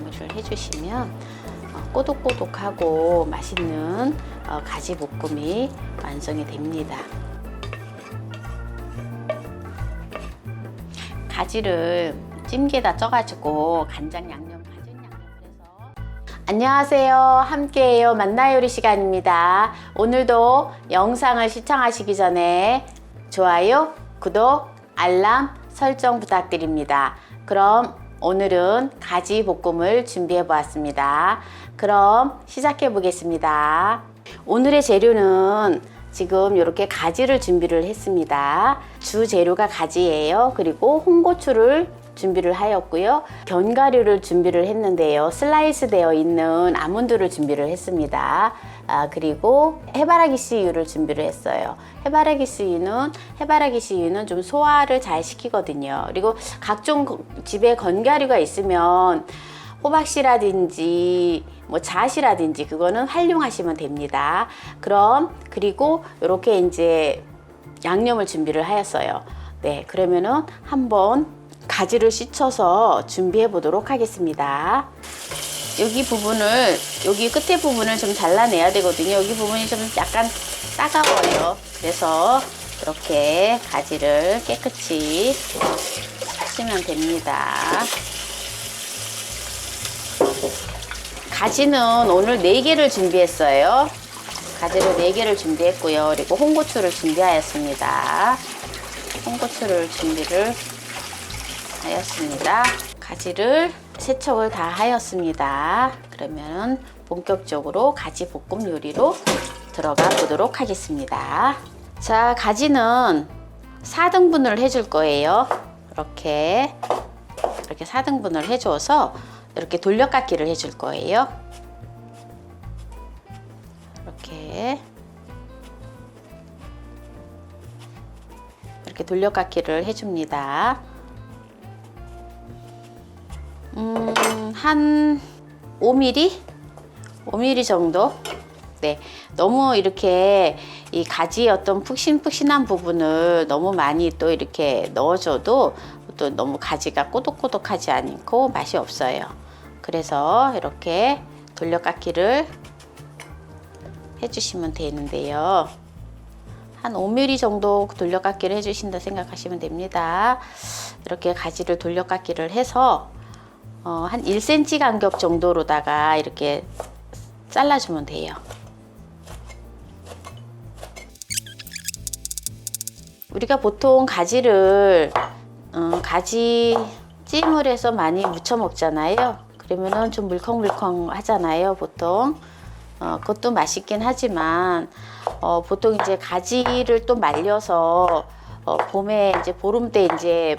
마무리를 해주시면 어, 꼬독꼬독하고 맛있는 어, 가지 볶음이 완성이 됩니다. 가지를 찜기에다 쪄가지고 간장 양념 가진 양념을 해서. 안녕하세요. 함께해요. 만나요리 시간입니다. 오늘도 영상을 시청하시기 전에 좋아요 구독 알람 설정 부탁드립니다. 그럼 오늘은 가지 볶음을 준비해 보았습니다 그럼 시작해 보겠습니다 오늘의 재료는 지금 이렇게 가지를 준비를 했습니다. 주 재료가 가지예요. 그리고 홍고추를 준비를 하였고요. 견과류를 준비를 했는데요. 슬라이스 되어 있는 아몬드를 준비를 했습니다. 아, 그리고 해바라기 씨유를 준비를 했어요. 해바라기 씨유는 해바라기 씨유는 좀 소화를 잘 시키거든요. 그리고 각종 집에 견과류가 있으면 호박씨라든지 뭐 잣이라든지 그거는 활용하시면 됩니다. 그럼 그리고 이렇게 이제 양념을 준비를 하였어요. 네, 그러면은 한번 가지를 씻어서 준비해 보도록 하겠습니다. 여기 부분을 여기 끝에 부분을 좀 잘라내야 되거든요. 여기 부분이 좀 약간 따가워요. 그래서 이렇게 가지를 깨끗이 씻으면 됩니다. 가지는 오늘 4개를 준비했어요. 가지를 4개를 준비했고요. 그리고 홍고추를 준비하였습니다. 홍고추를 준비를 하였습니다. 가지를 세척을 다 하였습니다. 그러면 본격적으로 가지 볶음 요리로 들어가 보도록 하겠습니다. 자, 가지는 4등분을 해줄 거예요. 이렇게 이렇게 4등분을 해줘서 이렇게 돌려깎기를 해줄 거예요. 이렇게 이렇게 돌려깎기를 해줍니다. 음, 한 5mm? 5mm 정도? 네. 너무 이렇게 이 가지의 어떤 푹신푹신한 부분을 너무 많이 또 이렇게 넣어줘도 또 너무 가지가 꼬독꼬독하지 않고 맛이 없어요. 그래서 이렇게 돌려깎기를 해주시면 되는데요. 한 5mm 정도 돌려깎기를 해주신다 생각하시면 됩니다. 이렇게 가지를 돌려깎기를 해서 어, 한 1cm 간격 정도로다가 이렇게 잘라주면 돼요. 우리가 보통 가지를 어, 가지 찜을 해서 많이 무쳐 먹잖아요. 그러면은 좀 물컹물컹 하잖아요, 보통. 어, 그것도 맛있긴 하지만 어, 보통 이제 가지를 또 말려서 어, 봄에 이제 보름 때 이제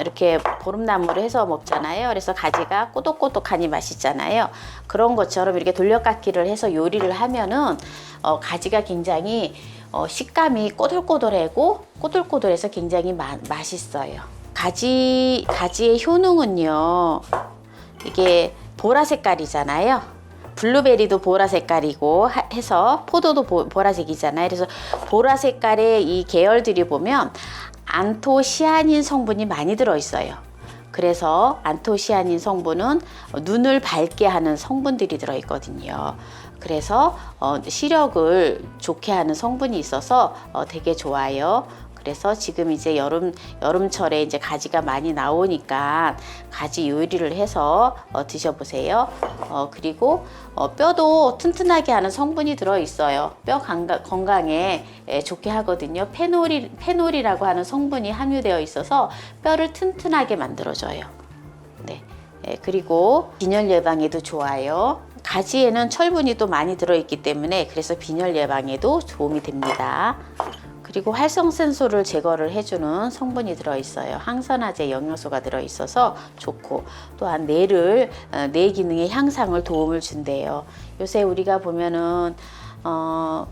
이렇게 보름나무를 해서 먹잖아요. 그래서 가지가 꼬독꼬독하니 맛있잖아요. 그런 것처럼 이렇게 돌려깎기를 해서 요리를 하면은 어, 가지가 굉장히 어, 식감이 꼬들꼬들하고 꼬들꼬들해서 굉장히 마, 맛있어요. 가지 가지의 효능은요. 이게 보라 색깔이잖아요. 블루베리도 보라 색깔이고 하- 해서 포도도 보, 보라색이잖아요. 그래서 보라 색깔의 이 계열들이 보면 안토시아닌 성분이 많이 들어 있어요. 그래서 안토시아닌 성분은 눈을 밝게 하는 성분들이 들어 있거든요. 그래서 어, 시력을 좋게 하는 성분이 있어서 어, 되게 좋아요. 그래서 지금 이제 여름 여름철에 이제 가지가 많이 나오니까 가지 요리를 해서 어, 드셔보세요. 어, 그리고 어, 뼈도 튼튼하게 하는 성분이 들어 있어요. 뼈 건강, 건강에 예, 좋게 하거든요. 페놀이 페놀이라고 하는 성분이 함유되어 있어서 뼈를 튼튼하게 만들어줘요. 네. 예, 그리고 빈혈 예방에도 좋아요. 가지에는 철분이 또 많이 들어있기 때문에 그래서 빈혈 예방에도 도움이 됩니다. 그리고 활성 산소를 제거를 해주는 성분이 들어있어요. 항산화제 영양소가 들어있어서 좋고 또한 뇌를 어, 뇌 기능의 향상을 도움을 준대요. 요새 우리가 보면은 어,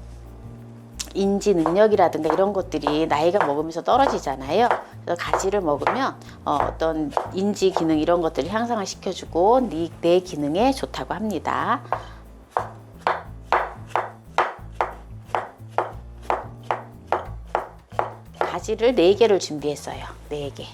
인지 능력이라든가 이런 것들이 나이가 먹으면서 떨어지잖아요. 그래서 가지를 먹으면 어, 어떤 인지 기능 이런 것들을 향상을 시켜주고 네- 뇌 기능에 좋다고 합니다. 바지를 4개를 준비했어요. 4개.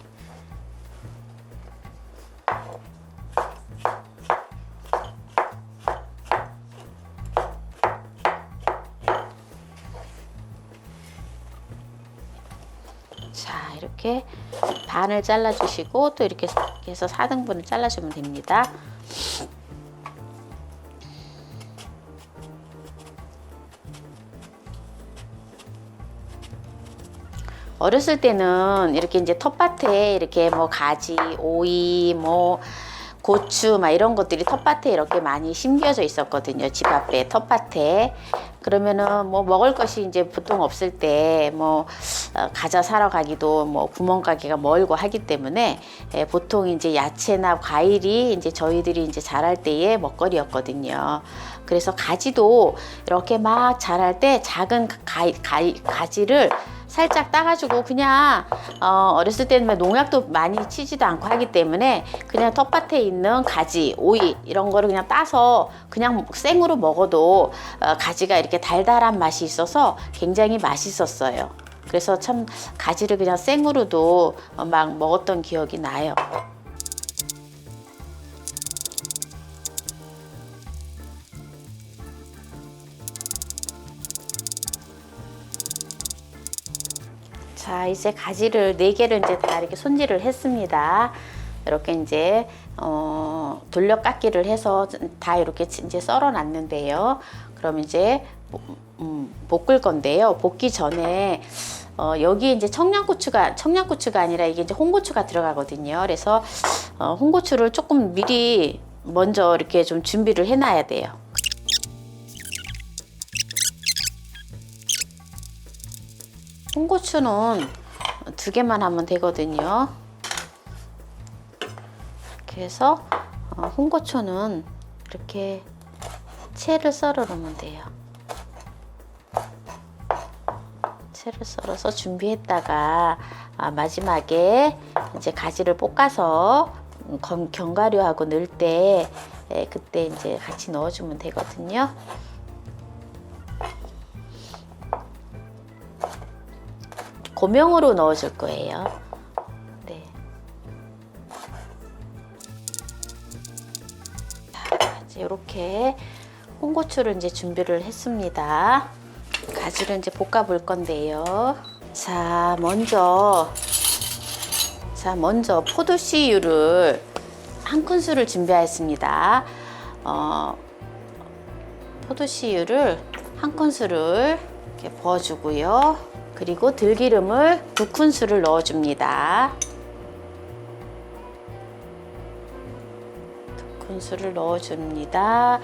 자, 이렇게 반을 잘라주시고 또 이렇게 해서 4등분을 잘라주면 됩니다. 어렸을 때는 이렇게 이제 텃밭에 이렇게 뭐 가지, 오이, 뭐 고추 막 이런 것들이 텃밭에 이렇게 많이 심겨져 있었거든요. 집 앞에 텃밭에. 그러면은 뭐 먹을 것이 이제 보통 없을 때 뭐 가자 사러 가기도 뭐 구멍가게가 멀고 하기 때문에 예, 보통 이제 야채나 과일이 이제 저희들이 이제 자랄 때의 먹거리였거든요. 그래서 가지도 이렇게 막 자랄 때 작은 가, 가, 가지를 살짝 따가지고 그냥 어, 어렸을 때는 뭐 농약도 많이 치지도 않고 하기 때문에 그냥 텃밭에 있는 가지, 오이 이런 거를 그냥 따서 그냥 생으로 먹어도 어, 가지가 이렇게 달달한 맛이 있어서 굉장히 맛있었어요. 그래서 참 가지를 그냥 생으로도 어, 막 먹었던 기억이 나요. 자, 이제 가지를 네 개를 이제 다 이렇게 손질을 했습니다. 이렇게 이제 어, 돌려 깎기를 해서 다 이렇게 이제 썰어 놨는데요. 그럼 이제 음, 볶을 건데요. 볶기 전에 어, 여기 이제 청양고추가 청양고추가 아니라 이게 이제 홍고추가 들어가거든요. 그래서 어, 홍고추를 조금 미리 먼저 이렇게 좀 준비를 해놔야 돼요. 홍고추는 두 개만 하면 되거든요. 이렇게 해서 어, 홍고추는 이렇게 채를 썰어 놓으면 돼요. 채를 썰어서 준비했다가 아, 마지막에 이제 가지를 볶아서 건- 견과류하고 넣을 때 예, 그때 이제 같이 넣어주면 되거든요. 고명으로 넣어줄 거예요. 네. 자, 이제 이렇게 홍고추를 이제 준비를 했습니다. 가지를 이제 볶아 볼 건데요. 자, 먼저 자, 먼저 포도씨유를 한 큰술을 준비하였습니다. 어, 포도씨유를 한 큰술을 이렇게 부어주고요. 그리고 들기름을 두 큰술을 넣어줍니다. 두 큰술을 넣어줍니다.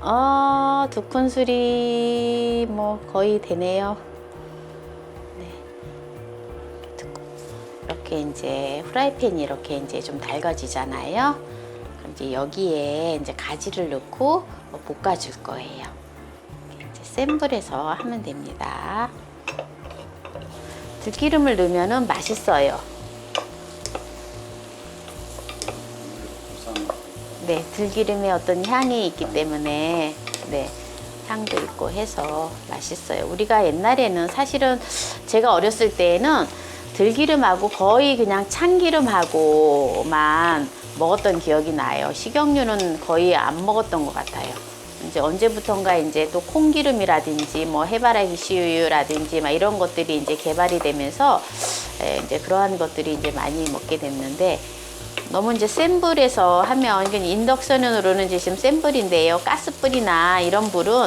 어, 두 큰술이 뭐 거의 되네요. 네. 두- 이렇게 이제 프라이팬이 이렇게 이제 좀 달궈지잖아요. 그럼 이제 여기에 이제 가지를 넣고 볶아줄 거예요. 센 불에서 하면 됩니다. 들기름을 넣으면 맛있어요. 네, 들기름에 어떤 향이 있기 때문에 네, 향도 있고 해서 맛있어요. 우리가 옛날에는 사실은 제가 어렸을 때에는 들기름하고 거의 그냥 참기름하고만 먹었던 기억이 나요. 식용유는 거의 안 먹었던 것 같아요. 이제 언제부턴가 이제 또 콩기름이라든지 뭐 해바라기 씨유라든지 막 이런 것들이 이제 개발이 되면서 에, 이제 그러한 것들이 이제 많이 먹게 됐는데 너무 이제 센 불에서 하면 이건 인덕션으로는 이제 지금 센 불인데요. 가스불이나 이런 불은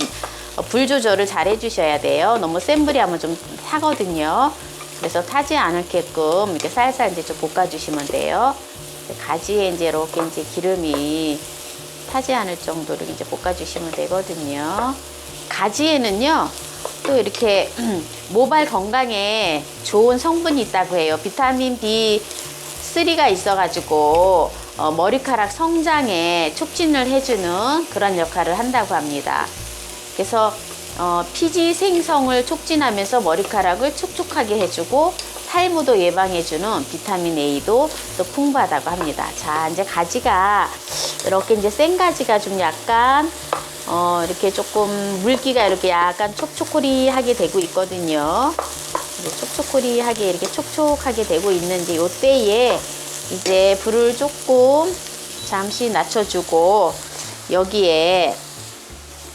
어, 불 조절을 잘 해주셔야 돼요. 너무 센 불이 하면 좀 타거든요. 그래서 타지 않게끔 이렇게 살살 이제 좀 볶아주시면 돼요. 가지에 이제 이렇게 이제 기름이 타지 않을 정도로 이제 볶아주시면 되거든요. 가지에는요, 또 이렇게 모발 건강에 좋은 성분이 있다고 해요. 비타민 B3가 있어가지고 어, 머리카락 성장에 촉진을 해주는 그런 역할을 한다고 합니다. 그래서 어, 피지 생성을 촉진하면서 머리카락을 촉촉하게 해주고 탈모도 예방해주는 비타민 A도 또 풍부하다고 합니다. 자, 이제 가지가 이렇게 이제 생 가지가 좀 약간 어, 이렇게 조금 물기가 이렇게 약간 촉촉코리하게 되고 있거든요. 촉촉코리하게 이렇게 촉촉하게 되고 있는데 요때에 이제 불을 조금 잠시 낮춰주고 여기에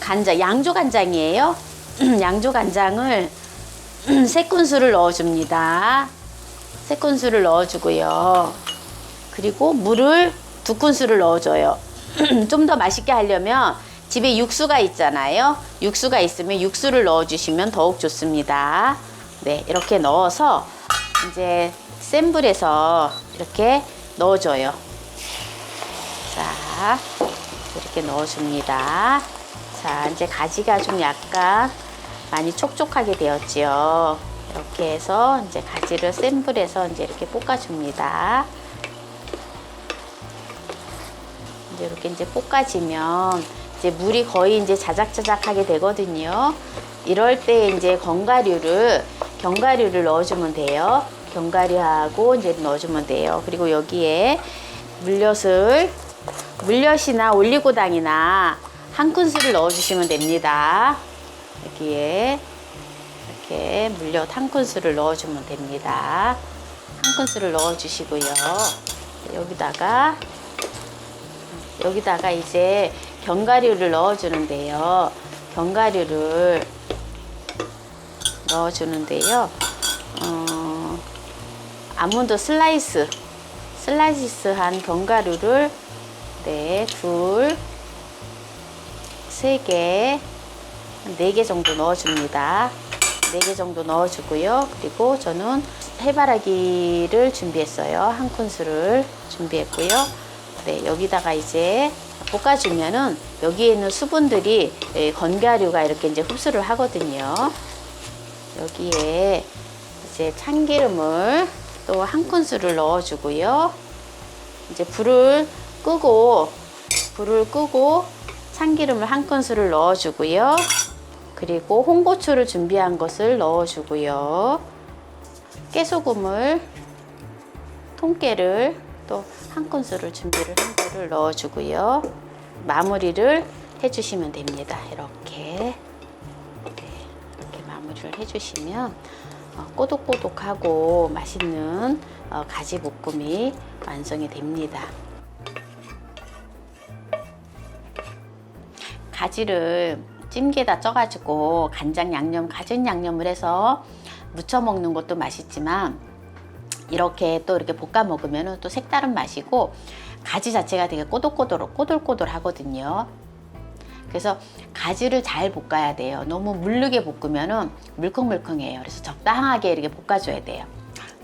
간장, 양조 간장이에요. 양조 간장을 세 큰술을 넣어줍니다. 세 큰술을 넣어주고요. 그리고 물을 두 큰술을 넣어줘요. 좀 더 맛있게 하려면 집에 육수가 있잖아요. 육수가 있으면 육수를 넣어주시면 더욱 좋습니다. 네, 이렇게 넣어서 이제 센 불에서 이렇게 넣어줘요. 자, 이렇게 넣어줍니다. 자, 이제 가지가 좀 약간 많이 촉촉하게 되었지요. 이렇게 해서 이제 가지를 센 불에서 이제 이렇게 볶아줍니다. 이제 이렇게 이제 볶아지면 이제 물이 거의 이제 자작자작하게 되거든요. 이럴 때 이제 견과류를 견과류를 넣어주면 돼요. 견과류하고 이제 넣어주면 돼요. 그리고 여기에 물엿을 물엿이나 올리고당이나 한 큰술을 넣어주시면 됩니다. 여기에 이렇게 물엿 한 큰술을 넣어주면 됩니다. 한 큰술을 넣어주시고요. 여기다가 여기다가 이제 견과류를 넣어주는데요. 견과류를 넣어주는데요. 어, 아몬드 슬라이스, 슬라이스한 견과류를 네, 둘, 세 개, 네 개 정도 넣어줍니다. 네 개 정도 넣어주고요. 그리고 저는 해바라기를 준비했어요. 한 큰술을 준비했고요. 네, 여기다가 이제 볶아주면은 여기에 있는 수분들이 예, 건가류가 이렇게 이제 흡수를 하거든요. 여기에 이제 참기름을 또 한 큰술을 넣어주고요. 이제 불을 끄고 불을 끄고 참기름을 한 큰술을 넣어주고요. 그리고 홍고추를 준비한 것을 넣어주고요. 깨소금을 통깨를 또 한 큰술을 준비를 한 거를 넣어주고요. 마무리를 해주시면 됩니다. 이렇게 네, 이렇게 마무리를 해주시면 어, 꼬독꼬독하고 맛있는 어, 가지 볶음이 완성이 됩니다. 가지를 찜게다 쪄가지고 간장 양념, 가진 양념을 해서 무쳐 먹는 것도 맛있지만 이렇게 또 이렇게 볶아 먹으면 또 색다른 맛이고 가지 자체가 되게 꼬들꼬들 꼬들꼬들 하거든요. 그래서 가지를 잘 볶아야 돼요. 너무 물르게 볶으면은 물컹물컹해요. 그래서 적당하게 이렇게 볶아줘야 돼요.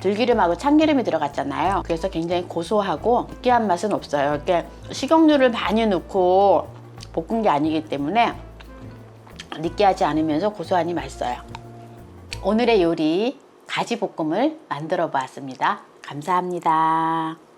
들기름하고 참기름이 들어갔잖아요. 그래서 굉장히 고소하고 느끼한 맛은 없어요. 이렇게 식용유를 많이 넣고 볶은 게 아니기 때문에 느끼하지 않으면서 고소하니 맛있어요. 오늘의 요리 가지 볶음을 만들어 보았습니다. 감사합니다.